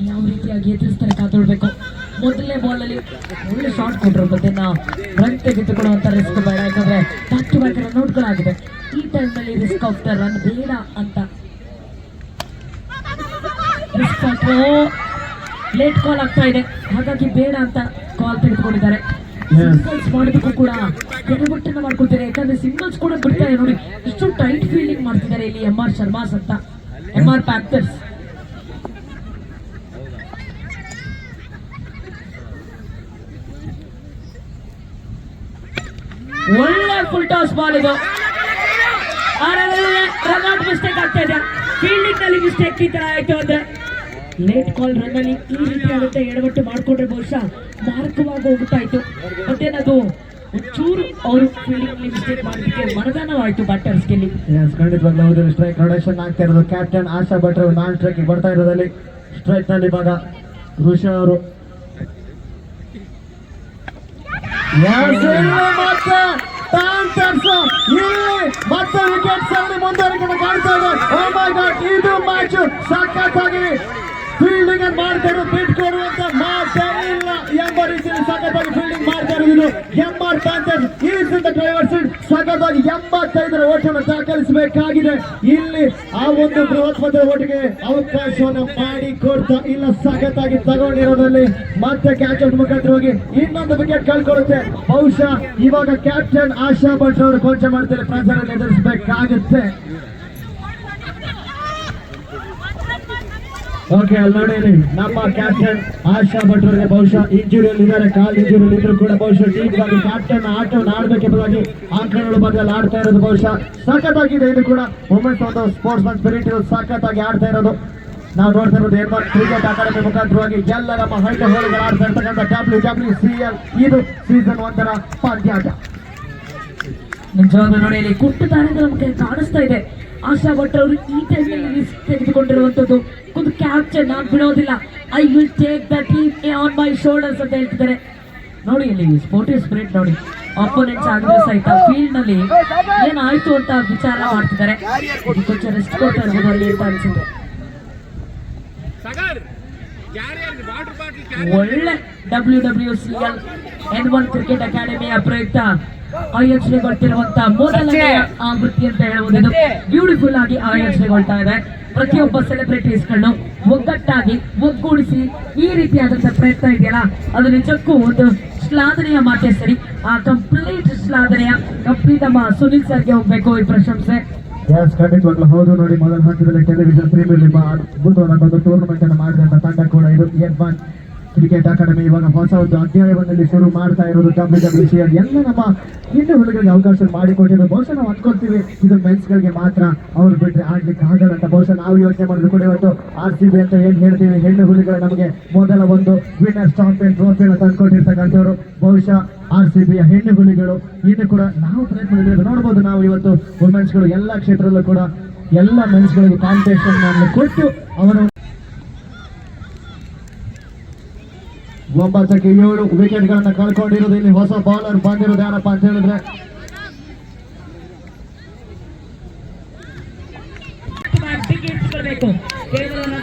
Batsman ಯಾವ ರೀತಿಯಾಗಿ ಎದುರಿಸ್ತಾರೆ ಕಾತೊಳ್ಬೇಕು? ಮೊದಲನೇ ಬಾಲ್ ಅಲ್ಲಿ ಒಳ್ಳೆ ಶಾಟ್ ಕೊಟ್ಟರು ಬದನ್ನ ರನ್ ತೆಗೆದುಕೊಳ್ಳುವಂತ ರಿಸ್ಕ್ ಬೇಡ ಯಾಕಂದ್ರೆ ಬ್ಯಾಕ್ ಟು ಬ್ಯಾಕ್ ರನ್ಔಟ್ಗಳಾಗಿದೆ ಈ ಟೈಮ್ನಲ್ಲಿ ರಿಸ್ಕ್ ಆಫ್ ದ ರನ್ ಬೇಡ ಅಂತ. ರಿಸ್ಕ್ ಲೇಟ್ ಕಾಲ್ ಆಗ್ತಾ ಇದೆ. ಹಾಗಾಗಿ ಬೇಡ ಅಂತ ಕಾಲ್ ತೆಗೆದುಕೊಂಡಿದ್ದಾರೆ. ಸಿಂಗಲ್ಸ್ ಮಾಡೋದಕ್ಕೂ ಕೂಡ ಎಡವಟ್ಟನ್ನ ಮಾಡ್ಕೊಳ್ತಾರೆ. ಯಾಕಂದ್ರೆ ಸಿಂಗಲ್ಸ್ ಕೂಡ ಬಿಡ್ತಾರೆ ನೋಡಿ. ಇಷ್ಟು ಟೈಟ್ ಫೀಲ್ಡಿಂಗ್ ಮಾಡ್ತಿದ್ದಾರೆ ಇಲ್ಲಿ ಎಂ ಆರ್ ಶರ್ಮಾಸ್ ಅಂತ. ಎಂ ಆರ್ ಪ್ಯಾಂಥರ್ಸ್ ಒಳ್ಳೆ ಫುಲ್ ಟಾಸ್ ಬಾಲ್ ಇದು. ರನ್ಔಟ್ ಮಿಸ್ಟೇಕ್ ಆಗ್ತಾ ಇದೆ. ಫೀಲ್ಡಿಂಗ್ನಲ್ಲಿ ಮಿಸ್ಟೇಕ್ ಈ ತರ ಆಯ್ತು ಅಂದ್ರೆ ಲೇಟ್ ಕಾಲ್ ರನ್ ಅಲ್ಲಿ ಈ ರೀತಿ ಆಗುತ್ತೆ. ಎಡವಟ್ಟು ಮಾಡ್ಕೊಂಡ್ರೆ ಬಹುಶಃ ಮಾರ್ಕವಾಗಿ ಹೋಗ್ತಾ ಇತ್ತು. ಮತ್ತೇನದು ಒಂಚೂರು ಅವರು ಫೀಲ್ಡಿಂಗ್ ಮಿಸ್ಟೇಕ್ ಮಾಡೋದಕ್ಕೆ ಮನದಾನವಾಯ್ತು ಬ್ಯಾಟರ್ಸ್ ಎಸ್ ಖಂಡಿತವಾಗ್ಲೂ ಹೌದು. ಸ್ಟ್ರೈಕ್ ರೊಡಕ್ಷನ್ ಆಗ್ತಾ ಇರೋದು. ಕ್ಯಾಪ್ಟನ್ ಆಶಾ ಭಟ್ರು ನಾನ್ ಸ್ಟ್ರೈಕ್ ಬರ್ತಾ ಇರೋದಲ್ಲಿ. ಸ್ಟ್ರೈಕ್ನಲ್ಲಿ ಇವಾಗ ಋಷಿ ಅವರು Yes, ಇಲ್ಲಿ ಮತ್ತೆ Panthers ಇಲ್ಲಿ ಮತ್ತೆ ವಿಕೆಟ್ ಸರಣಿ ಮುಂದುವರಿಕೆ ಕಾಣ್ತಾ ಇದೆ ಓ ಮೈ ಗಾಡ್ ಇದು ಮ್ಯಾಚ್ ಸಖತ್ತಾಗಿ ಫೀಲ್ಡಿಂಗ್ ಮಾಡ್ತಾರೆ ಬಿಟ್ ಇಲ್ಲ ಎಂಬ ರೀತಿಯಲ್ಲಿ ಸಖತ್ತಾಗಿ ಫೀಲ್ಡಿಂಗ್ ಮಾಡ್ತಾ ಪ್ಯಾಂಥರ್ಸ್ ಡ್ರೈವರ್ ಸೀಟ್ ಸಖತ್ತಾಗಿ ಎಂಬತ್ತೈದರ ಓಟವನ್ನು ದಾಖಲಿಸಬೇಕಾಗಿದೆ. ಇಲ್ಲಿ ಆ ಒಂದು ಬೃಹತ್ ಓಟಿಗೆ ಅವಕಾಶವನ್ನು ಮಾಡಿ ಕೊಡ್ತಾ ಇಲ್ಲ. ಸಖತ್ತಾಗಿ ತಗೊಂಡಿರೋದ್ರಲ್ಲಿ ಮತ್ತೆ ಕ್ಯಾಚ್ ಔಟ್ ಮುಖಾಂತರ ಹೋಗಿ ಇನ್ನೊಂದು ವಿಕೆಟ್ ಕಳ್ಕೊಳ್ಳುತ್ತೆ. ಬಹುಶಃ ಇವಾಗ ಕ್ಯಾಪ್ಟನ್ ಆಶಾ ಭಟ್ ಅವರು ಕೊಂಚ ಮಾಡ್ತಾರೆ. ಪ್ರಚಾರ ಎದುರಿಸಬೇಕಾಗುತ್ತೆ ಓಕೆ, ಅಲ್ಲಿ ನೋಡಿ ನಮ್ಮ ಕ್ಯಾಪ್ಟನ್ ಆಶಾ ಭಟ್ ಅವರಿಗೆ ಬಹುಶಃ ಇಂಜುರಿಯಲ್ಲಿ ಇದ್ದಾರೆ, ಕಾಲ್ ಇಂಜುರಿಯಲ್ಲಿ ಇದ್ರು ಕೂಡ ಬಹುಶಃ ಟೀಮ್ಗಾಗಿ ಕ್ಯಾಪ್ಟನ್ ಆಟವನ್ನು ಆಡಬೇಕೆಂಬುದಾಗಿ ಆಂಕಣಗಳು ಬದಲು ಆಡ್ತಾ ಇರೋದು ಬಹುಶಃ ಸಖತ್ತಾಗಿದೆ. ಇದು ಕೂಡ ವುಮೆನ್ಸ್ ಒಂದು ಸ್ಪೋರ್ಟ್ಸ್ ಮನ್ ಸ್ಪಿರಿಟ್ ಸಖತ್ತಾಗಿ ಆಡ್ತಾ ಇರೋದು. ನಾವು ನೋಡ್ತಾ ಇರೋದು ಏನ್ ಕ್ರಿಕೆಟ್ ಅಕಾಡೆಮಿ ಮುಖಾಂತರವಾಗಿ ಎಲ್ಲ ನಮ್ಮ ಹೈಟ ಹೋಳಿಗಳು ಆಡ್ತಾ ಇರ್ತಕ್ಕಂಥ ಡಬ್ಲ್ಯೂ ಡಬ್ಲ್ಯೂ ಸಿ ಎಲ್ ಇದು ಸೀಸನ್ ಒಂದರ ಪಂದ್ಯಾಟ. ನಿಜವಾದ ನೋಡಿ ಇಲ್ಲಿ ಕುಟ್ಟು ಅಂತ ನಮ್ಗೆ ಕಾಣಿಸ್ತಾ ಇದೆ. ಆಶಾ ಭಟ್ ಅವರು ಈ ಟೈಮಲ್ಲಿ ರಿಸ್ಕ್ ತೆಗೆದುಕೊಂಡಿರುವಂತದ್ದು ಒಂದು ಕ್ಯಾಪ್ಚರ್ ನಾನು ಬಿಡೋದಿಲ್ಲ. I will take the team on my shoulders ಅಂತ ಹೇಳ್ತಿದ್ದಾರೆ. ನೋಡಿ ಇಲ್ಲಿ ಸ್ಪೋರ್ಟಿವ್ ಸ್ಪಿರಿಟ್ ನೋಡಿ. ಆಪೋನೆಂಟ್ಸ್ ಆಗಿದ್ರೆ ಸಹಿತ ಫೀಲ್ಡ್ನಲ್ಲಿ ಏನಾಯ್ತು ಅಂತ ವಿಚಾರ ಮಾಡ್ತಿದ್ದಾರೆ. ರೆಸ್ಟ್ ಕೊಡ್ತಾ ಇರ್ಬೋದು ಅಂತ ಅನ್ಸುತ್ತೆ. ಒಳ್ಳೆ W W C L N one cricket ಅಕಾಡೆಮಿಯ ಪ್ರಯುಕ್ತ ಆಯೋಜನೆಗೊಳ್ತಿರುವಂತಹ ಮೊದಲನೇ ಆವೃತ್ತಿ ಅಂತ ಹೇಳಬಹುದು. ಇದು ಬ್ಯೂಟಿಫುಲ್ ಆಗಿ ಆಯೋಜನೆಗೊಳ್ತಾ ಇದೆ. ಪ್ರತಿಯೊಬ್ಬ ಸೆಲೆಬ್ರಿಟೀಸ್ಗಳನ್ನು ಒಗ್ಗಟ್ಟಾಗಿ ಒಗ್ಗೂಡಿಸಿ ಈ ರೀತಿಯಾದಂತಹ ಪ್ರಯತ್ನ ಇದೆಯಲ್ಲ ಅದು ನಿಜಕ್ಕೂ ಒಂದು ಶ್ಲಾಘನೆಯ ಮಾತೆ ಸರಿ. ಆ ಕಂಪ್ಲೀಟ್ ಶ್ಲಾಘನೆಯ ಕಂಪ್ಲೀಟ್ ನಮ್ಮ ಸುನಿಲ್ ಸರ್ಗೆ ಹೋಗ್ಬೇಕು ಈ ಪ್ರಶಂಸೆ. ಎಸ್ ಖಂಡಿತವಾಗ್ಲೂ ಹೌದು. ನೋಡಿ, ಮೊದಲ ಹಂತದಲ್ಲಿ ಟೆಲಿವಿಷನ್ ಪ್ರೀಮಿಯರ್ ಲೀಗ್ ಒಂದು ಟೂರ್ನಮೆಂಟ್ ಅನ್ನು ಮಾಡಿದಂತ ತಂಡ ಕೂಡ ಇದು ಎನ್ ಕ್ರಿಕೆಟ್ ಅಕಾಡೆಮಿ ಇವಾಗ ಹೊಸ ಒಂದು ಅಧ್ಯಾಯವನ್ನಲ್ಲಿ ಶುರು ಮಾಡ್ತಾ ಇರೋದು ಡಬ್ಲ್ಯೂ ಡಬ್ಲ್ಯೂ ಎಲ್ಲ ನಮ್ಮ ಹಿಂದೆ ಹುಡುಗರಿಗೆ ಅವಕಾಶ ಮಾಡಿಕೊಟ್ಟಿದ್ದು ಬಹುಶಃ ನಾವು ಅಂದ್ಕೊಳ್ತೀವಿ. ಇದು ಮೆನ್ಸ್ ಗಳಿಗೆ ಮಾತ್ರ ಅವ್ರು ಬಿಟ್ಟರೆ ಆಡ್ಲಿಕ್ಕೆ ಆಗಲ್ಲ ಅಂತ. ಬಹುಶಃ ನಾವು ಯೋಚನೆ ಮಾಡಿದ್ರು ಕೂಡ ಇವತ್ತು ಆರ್ ಸಿ ಬಿ ಅಂತ ಏನು ಹೇಳ್ತೀವಿ? ಹೆಣ್ಣು ಹುಡುಗರು ನಮಗೆ ಮೊದಲ ಒಂದು ವಿನ್ನರ್ ಚಾಂಪಿಯನ್ ಟ್ರೋಫಿಯನ್ನು ತಂದ್ಕೊಟ್ಟಿರ್ತಕ್ಕಂಥವ್ರು ಬಹುಶಃ ಆರ್ ಸಿ ಬಿಯ ಹೆಣ್ಣು ಹುಲಿಗಳು ಇನ್ನು ಕೂಡ ನಾವು ಪ್ರಯತ್ನ ನೋಡ್ಬೋದು ನಾವು ಇವತ್ತು ವುಮೆನ್ಸ್ಗಳು ಎಲ್ಲ ಕ್ಷೇತ್ರದಲ್ಲೂ ಕೂಡ ಎಲ್ಲ ಮೆನ್ಸ್ಗಳಿಗೆ ಕಾಂಪಿಟೇಷನ್ ಕೊಟ್ಟು ಅವರು ಒಂಬತ್ತಕ್ಕೆ ಏಳು ವಿಕೆಟ್ ಗಳನ್ನ ಕಳ್ಕೊಂಡಿರೋದು ಇಲ್ಲಿ ಹೊಸ ಬೌಲರ್ ಬಂದಿರೋದು ಯಾರಪ್ಪ ಅಂತ ಹೇಳಿದ್ರೆ. ಕೇವಲ